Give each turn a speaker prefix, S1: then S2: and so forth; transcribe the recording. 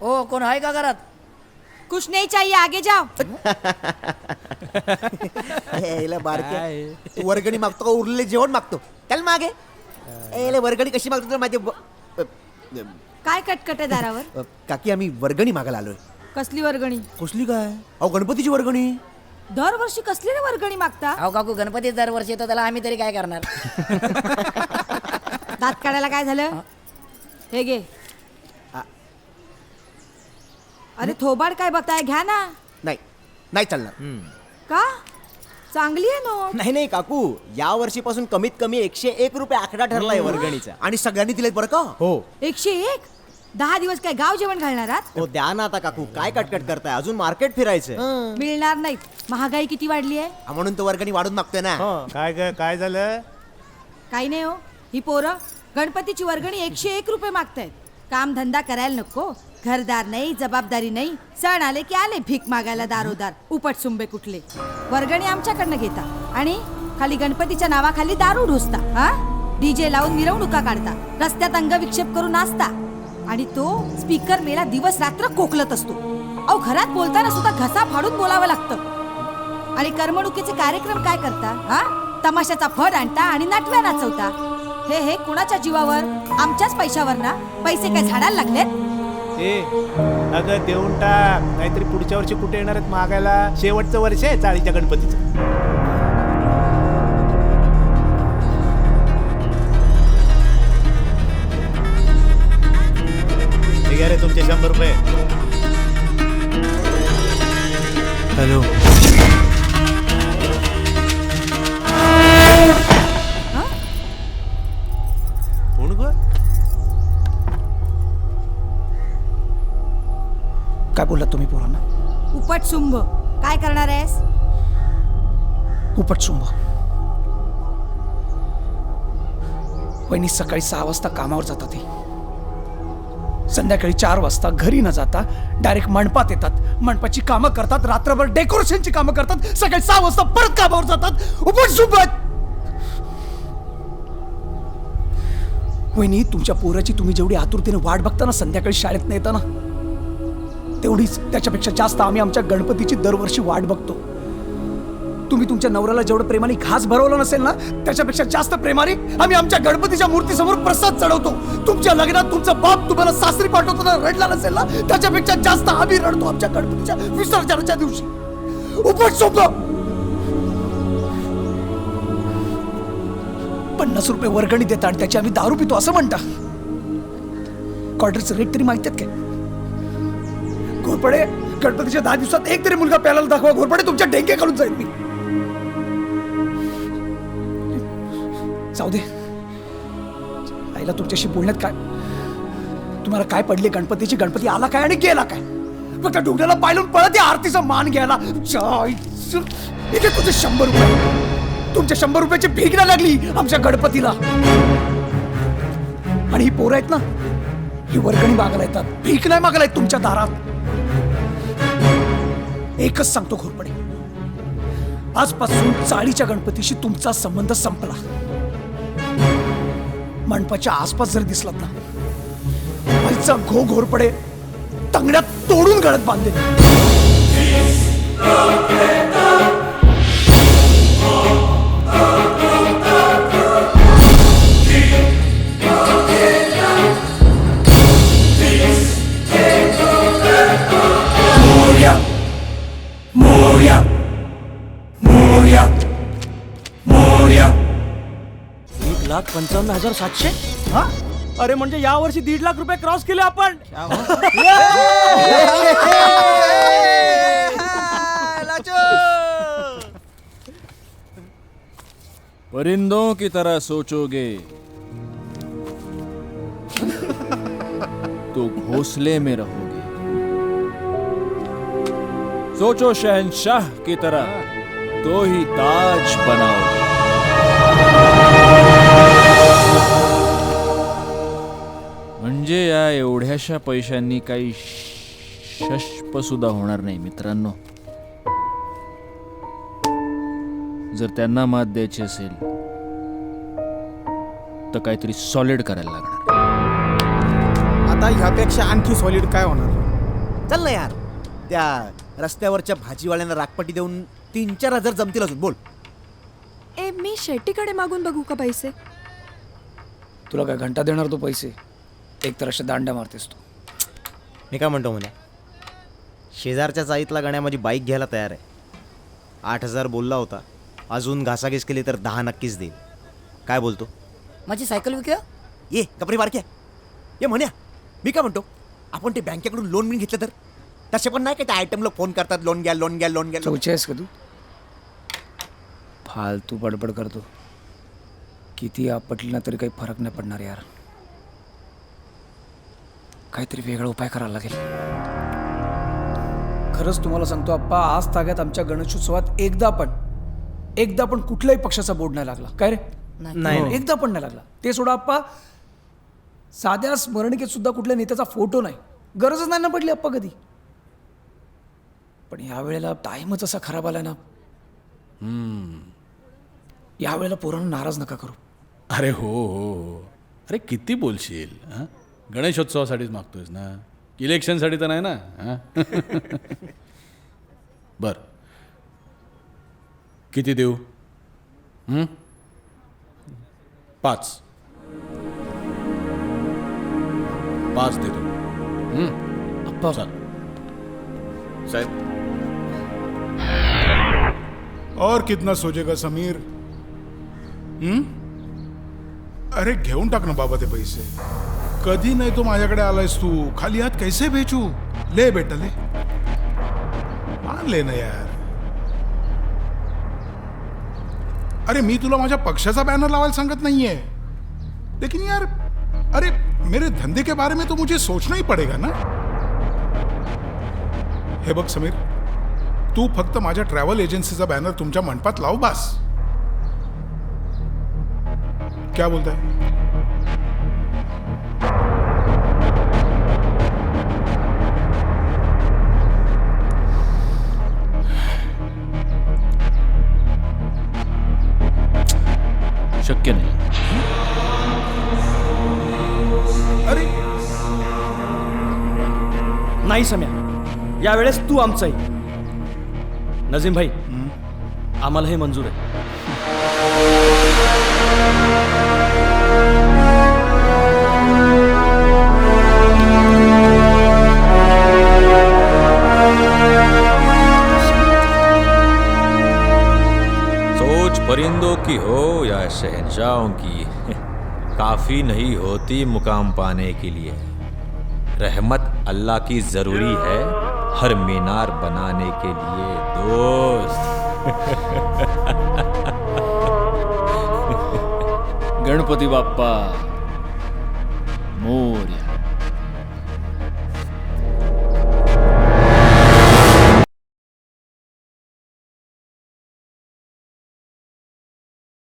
S1: ओ कोण आहे का घरात?
S2: कुछ नहीं चाहिए आगे जाओ.
S3: यायला बारके. तू वर्गणी मागतो का? उरलेले जेवण मागतो. चल मागे. यायला वर्गणी कशी मागतो तुला माहिती ब-
S2: काय कटकट आहे दारावर?
S3: काकी आम्ही वर्गणी मागायला आलोय.
S2: कसली वर्गणी?
S3: कसली काय? अहो गणपतीची वर्गणी.
S2: दरवर्षी कसली रे वर्गणी मागता?
S1: अहो काकू गणपती दरवर्षी येतो त्याला आम्ही तरी काय करणार?
S2: दात काढायला काय झालं? हे घे. अरे थोबाड काय बघताय घ्या ना.
S3: नाही नाही चालणार.
S2: का? चांगली आहे नोट
S4: नाही नाही काकू. या वर्षीपासून कमीत कमी एकशे एक रुपये आकडा ठरलाय वर्गणीचा.
S3: आणि सगळ्यांनी दिलेत बरं का?
S4: हो.
S2: एकशे एक? दहा दिवस काय गाव जेवण घालणार आहात?
S4: हो द्या ना आता काकू. काय कटकट करताय? अजून मार्केट फिरायचंय.
S2: मिळणार नाहीत. महागाई किती वाढली आहे?
S3: हा, म्हणून तो वर्गणी वाढून मागतोय ना.
S5: काय काय काय झालं?
S2: काही नाही हो. ही पोरं. गणपतीची वर्गणी एकशे एक रुपये मागतायत. काम धंदा करायला नको. घरदार नाही जबाबदारी नाही. सण आले की आले भीक मागायला दारोदार. उपट सुंबे कुठले? वर्गणी आमच्याकडनं घेता. आणि खाली गणपतीच्या नावाखाली दारू ढोसता हा? डीजे लावून मिरवणुका काढता. रस्त्यात अंग विक्षेप करून नाचता. आणि तो स्पीकर मेला दिवस रात्र कोकलत असतो. अहो घरात बोलताना सुद्धा घसा फाडून बोलावं लागतं. आणि करमणुकीचे कार्यक्रम काय करता हा? तमाशाचा फड आणता आणि नाटव्या नाचवता. हे हे कुणाच्या जीवावर? आमच्याच पैशावर ना? पैसे काय झाडायला लागलेत?
S5: ए अगं देऊन टाक. नाहीतरी पुढच्या वर्षी कुठे येणार आहेत मागायला? शेवटचं वर्ष आहे चाळीच्या गणपतीचं. हे घ्या रे तुमचे शंभर रुपये. हॅलो.
S6: बोललात तुम्ही पोरांना?
S2: उपट सुंभ. काय करणार आहेस?
S6: उपटशुंभ वहिनी सकाळी सहा वाजता कामावर जातात ते. संध्याकाळी चार वाजता घरी न जाता डायरेक्ट मंडपात येतात. मंडपाची कामं करतात रात्रभर डेकोरेशनची कामं करतात. सकाळी सहा वाजता परत कामावर जातात. उपटशुंभ वहिनी तुमच्या पोराची तुम्ही जेवढी आतुरतेने वाट बघता ना संध्याकाळी शाळेत न येताना तेवढीच त्याच्यापेक्षा जास्त आम्ही आमच्या गणपतीची दरवर्षी वाट बघतो. तुम्ही तुमच्या नवऱ्याला जेवढं प्रेमाने घास भरवलं नसेल ना त्याच्यापेक्षा जास्त प्रेमाने आम्ही आमच्या गणपतीच्या मूर्तीसमोर प्रसाद चढवतो. तुमच्या लग्नात तुमचा बाप तुम्हाला सासरी पाठवतो रडला नसेल ना त्याच्यापेक्षा जास्त आम्ही रडतो आमच्या गणपतीच्या विसर्जनाच्या दिवशी. उपट सोपं! पन्नास रुपये वर्गणी देतात आणि त्याची आम्ही दारू पितो असं म्हणता. क्वार्टरचं रेट तरी माहिती आहेत काय? घोरपडे गणपतीच्या दहा दिवसात एक तरी मुलगा प्याला दाखवा घोरपडे तुमच्या डेंगे काढून जाईल मी. जाऊ दे. आईला तुमच्याशी बोलण्यात काय? तुम्हाला काय पडले? गणपतीची गणपती आला काय आणि गेला काय? फक्त डोंगराला पायलून पळत या आरतीचा मान घ्यायला. इथे तुझे शंभर रुपये. तुमच्या शंभर रुपयाची भीक ना लागली आमच्या गणपतीला. आणि ही पोरं आहेत ना ही वर्गणी मागायला येतात. भीक नाही मागायला येत तुमच्या दारात. एकच सांगतो घोरपडे. आजपासून चाळीच्या गणपतीशी तुमचा संबंध संपला. मंडपाच्या आसपास जर दिसलात ना आईचा घो घोरपडे तंगड्यात तोडून गळत
S7: बांधले पंचावन्न हजार सातशे?
S6: हा?
S7: अरे म्हणजे या वर्षी दीड लाख रुपये क्रॉस केले आपण.
S8: परिंदों की तरह सोचोगे। तो घोंसले में रहोगे। सोचो शहनशाह की तरह तो ही ताज बनाओगे। म्हणजे या एवढ्याशा पैशांनी काही शष्प सुद्धा होणार नाही मित्रांनो. जर त्यांना मात द्यायची असेल तर काहीतरी सॉलिड करायला लागणार.
S9: आता ह्यापेक्षा आणखी सॉलिड काय होणार?
S3: चल ना यार. त्या रस्त्यावरच्या भाजीवाल्यांना रागपट्टी देऊन तीन चार हजार जमतील अजून बोल.
S9: ए मी शेट्टीकडे मागून बघू का पैसे?
S6: तुला काय घंटा देणार तो पैसे? एक तर अशा दांड्या मारतेस तू.
S4: मी काय म्हणतो म्हणे शेजारच्या चाळीतला गण्या माझी बाईक घ्यायला तयार आहे. आठ हजार बोलला होता. अजून घासाघीस केली तर दहा नक्कीच देईल. काय बोलतो?
S1: माझी सायकल विकूया?
S3: ये कपडे बारक्या ये म्हण्या मी काय म्हणतो? आपण ते बँकेकडून लोन मिळून घेतलं तर? तसे पण नाही का त्या आयटमला फोन करतात लोन घ्या लोन घ्या लोन घ्या
S6: चौची आहेस का तू? फालतू बडबड करतो. किती आपटली ना तरी काही फरक नाही पडणार यार. काहीतरी वेगळा उपाय करायला लागेल. खरंच तुम्हाला सांगतो आप्पा आज ताग्यात आमच्या गणेशोत्सवात एकदा पण एकदा पण कुठल्याही पक्षाचा बोर्ड नाही लागला. काय रे?
S4: नाही.
S6: एकदा पण नाही लागला. ते सोडा आप्पा साध्या स्मरणिकेत सुद्धा कुठल्या नेत्याचा फोटो नाही. गरजच नाही ना पडली आप्पा कधी. पण यावेळेला टाईमच असा खराब आला ना. यावेळेला पोरांना नाराज नका करू.
S10: अरे हो हो हो. अरे किती बोलशील हां? गणेशोत्सवासाठीच मागतोयस ना? इलेक्शनसाठी तर नाही ना हां? बर. किती देऊ? हं? पाच. पाच देतो. चल.
S4: साहेब.
S11: और कितना सोचेगा समीर? हं? अरे घेऊन टाक ना बाबा ते पैसे. कधी नाही तो माझ्याकडे आलायस तू. खाली हात कैसे भेचू ले बेटा ले. आणले ले ना यार. अरे मी तुला माझ्या पक्षाचा बॅनर लावायला सांगत नाहीये. लेकिन यार अरे मेरे धंधे के बारे में तो मुझे सोचना ही पडेगा ना? हे बघ समीर तू फक्त माझ्या ट्रॅव्हल एजन्सीचा बॅनर तुमच्या मंडपात लाव बास. क्या बोलताय
S8: शक्य नाही।
S11: अरे!
S7: नाही सम्या यावेळेस तू आमचं आहे. नजीम भाई आम्हाला हे मंजूर आहे.
S12: परिंदों की हो या शहनशाहों की, काफ़ी नहीं होती मुकाम पाने के लिए। रहमत अल्लाह की ज़रूरी है हर मीनार बनाने के लिए, दोस्त।
S8: गणपति बापा मोर्या